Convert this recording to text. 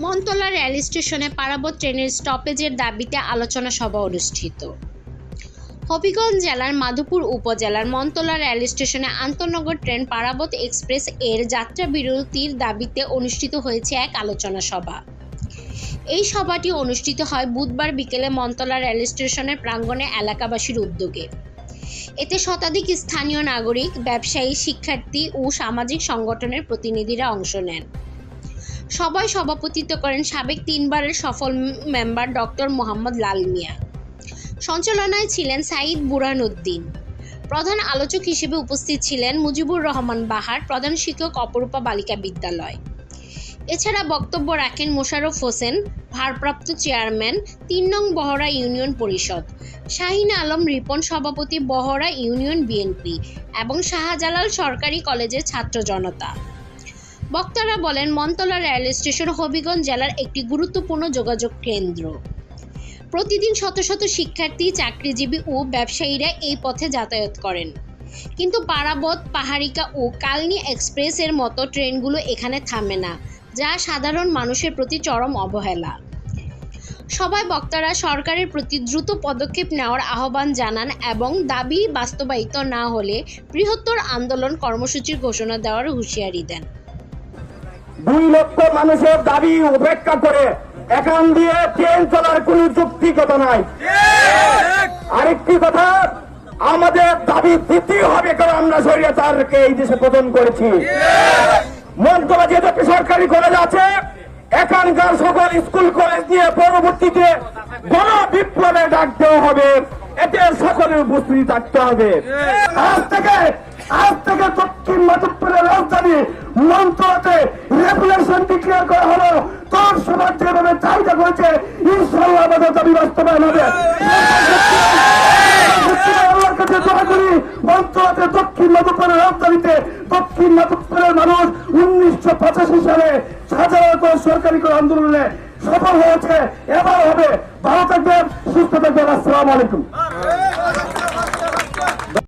Montala rail স্টেশনে পারাবত ট্রেনের স্টপেজের দাবিতে আলোচনা সভা অনুষ্ঠিত। হবিগঞ্জ জেলার মাধুপুর উপজেলার মন্তলা রেল স্টেশনে আন্তনগর ট্রেন পারাবত এক্সপ্রেস এর যাত্রা বিরতির দাবিতে অনুষ্ঠিত হয়েছে এক আলোচনা সভা। এই সভাটি অনুষ্ঠিত হয় বুধবার বিকেলে মন্তলা রেল স্টেশনের প্রাঙ্গণে এলাকাবাসীর উদ্যোগে। এতে শতাধিক স্থানীয় নাগরিক, ব্যবসায়ী, শিক্ষার্থী ও সামাজিক সংগঠনের প্রতিনিধিরা অংশ নেন। সভায় সভাপতিত্ব করেন সাবেক তিনবারের সফল মেম্বার ডক্টর মোহাম্মদ লাল মিয়া। সঞ্চালনায় ছিলেন সাঈদ বুরহানুদ্দিন। প্রধান আলোচক হিসেবে উপস্থিত ছিলেন মুজিবুর রহমান বাহার, প্রধান শিক্ষক অপরূপা বালিকা বিদ্যালয়। এছাড়া বক্তব্য রাখেন মোশাররফ হোসেন, ভারপ্রাপ্ত চেয়ারম্যান, তিন নং বহরা ইউনিয়ন পরিষদ, শাহিন আলম রিপন সভাপতি বহরা ইউনিয়ন বিএনপি এবং শাহজালাল সরকারি কলেজের ছাত্র জনতা। বক্তারা বলেন মন্তলা রেল স্টেশন হবিগঞ্জ জেলার একটি গুরুত্বপূর্ণ যোগাযোগ কেন্দ্র। প্রতিদিন শত শত শিক্ষার্থী, চাকরিজীবী ও ব্যবসায়ীরা এই পথে যাতায়াত করেন। কিন্তু পারাবত, পাহাড়িকা ও কালনি এক্সপ্রেসের মতো ট্রেনগুলো এখানে থামে না, যা সাধারণ মানুষের প্রতি চরম অবহেলা। সবাই বক্তারা সরকারের প্রতি দ্রুত পদক্ষেপ নেওয়ার আহ্বান জানান এবং দাবি বাস্তবায়িত না হলে বৃহত্তর আন্দোলন কর্মসূচির ঘোষণা দেওয়ার হুঁশিয়ারি দেন। দুই লক্ষ মানুষের দাবি উপেক্ষা করে এখান দিয়ে ট্রেন চলার কোন যুক্তিগত নাই? আরেকটি কথা, আমাদের দাবি দিতেই হবে কারণ আমরা সরিয়াচারকে এই দেশে প্রদান করেছি? মন্তবা যেহেতু সরকারি কলেজ আছে, এখানকার সকল স্কুল, কলেজ নিয়ে পরবর্তীতে গণ বিপ্লবে ডাক দেওয়া হবে। এতে সকলের উপস্থিতি থাকতে হবে। আজ থেকে আজ থেকে দক্ষিণ মাধবপুরের রাজধানী মন্ত্রতে রেগুলেশন ডিক্লেয়ার করা হলো। তোর সমাজ যেভাবে চাহিদা করেছে ইনশাল্লাহ আমাদের দাবি বাস্তবায়ন হবে। দক্ষিণ উনিশশো পঁচাশি সালে সরকারি করে আন্দোলনে সফল হয়েছে। এবার হবে, ভালো থাকবেন, সুস্থ থাকবেন, আসসালামু আলাইকুম।